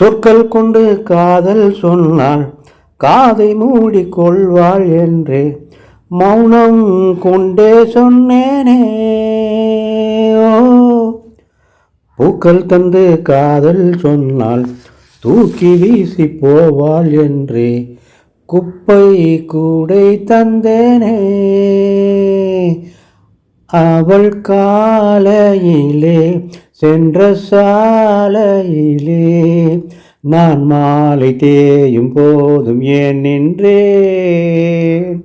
சொற்கள் கொண்டு காதல் சொன்னாள். காதை மூடிக்கொள்வாள் என்று மௌனம் கொண்டே சொன்னேனே. ஓ. பூக்கள் தந்து காதல் சொன்னால் தூக்கி வீசி போவாள் என்று குப்பை கூடை தந்தேனே. அவள் காலையிலே சென்ற சாலையிலே. நான் மாலை தேயும் போதும் ஏன் நின்றேன்?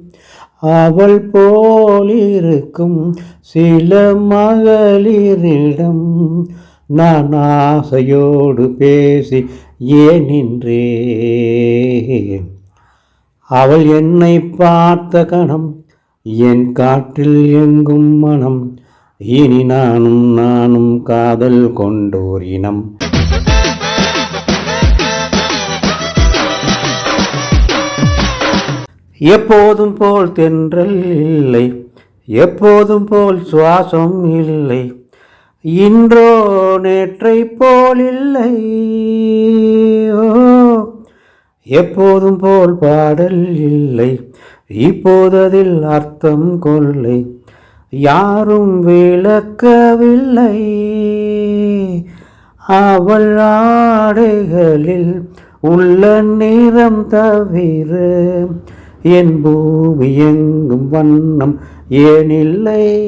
அவள் போலிருக்கும் சில மகளிரிடம் நான் ஆசையோடு பேசி ஏன் நின்றேன்? அவள் என்னை பார்த்த கணம் என் காற்றில் எங்கும் மனம் இனி நானும் நானும் காதல் கொண்டோர் இனம். எப்போதும் போல் தென்றல் இல்லை எப்போதும் போல் சுவாசம் இல்லை இன்றோ நேற்றை போல் இல்லை. ஓ எப்போதும் போல் பாடல் இல்லை. இப்போது அதில் அர்த்தம் கொள்ளை. யாரும் விளக்கவில்லை. அவள் ஆடைகளில் உள்ள நிறம் தவிர என் பூமி எங்கும் வண்ணம் ஏனில்லை.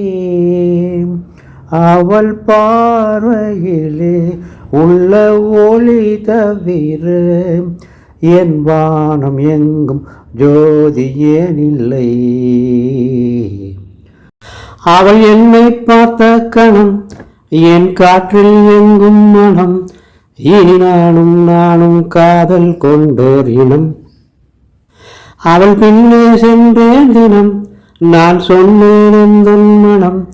அவள் பார்வையிலே உள்ள ஒளி தவிர என் வானம் எங்கும் ஜோதி ஏனில்லை அவள் என்னை பார்த்த கணம் என் காற்றில் எங்கும் மனம் இனி நானும் நானும் காதல் கொண்டோர் இனம். அவள் பின்னே சென்றேன் தினம் நான் சொன்னேன் மனம்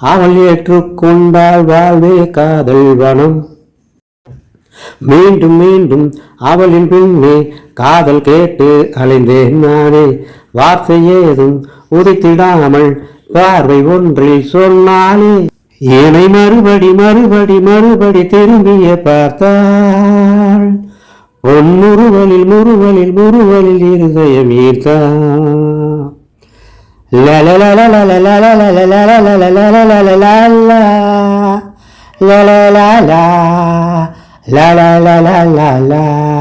அவள் ஏற்றுக்கொண்டாள் வாழ்வே காதல் வனம். மீண்டும் மீண்டும் அவளின் பின்னே காதல் கேட்டு அலைந்தேன் நானே. வார்த்தை ஏதும் உதித்திடாமல் பார்வை ஒன்றில் சொன்னாலே என்னை மறுபடி மறுபடி மறுபடி திரும்பிய பார்த்தாள். பொன் முறுவலில் முறுவலில் முறுவலில் இருதயம் ஈர்த்தான் la la la la la la la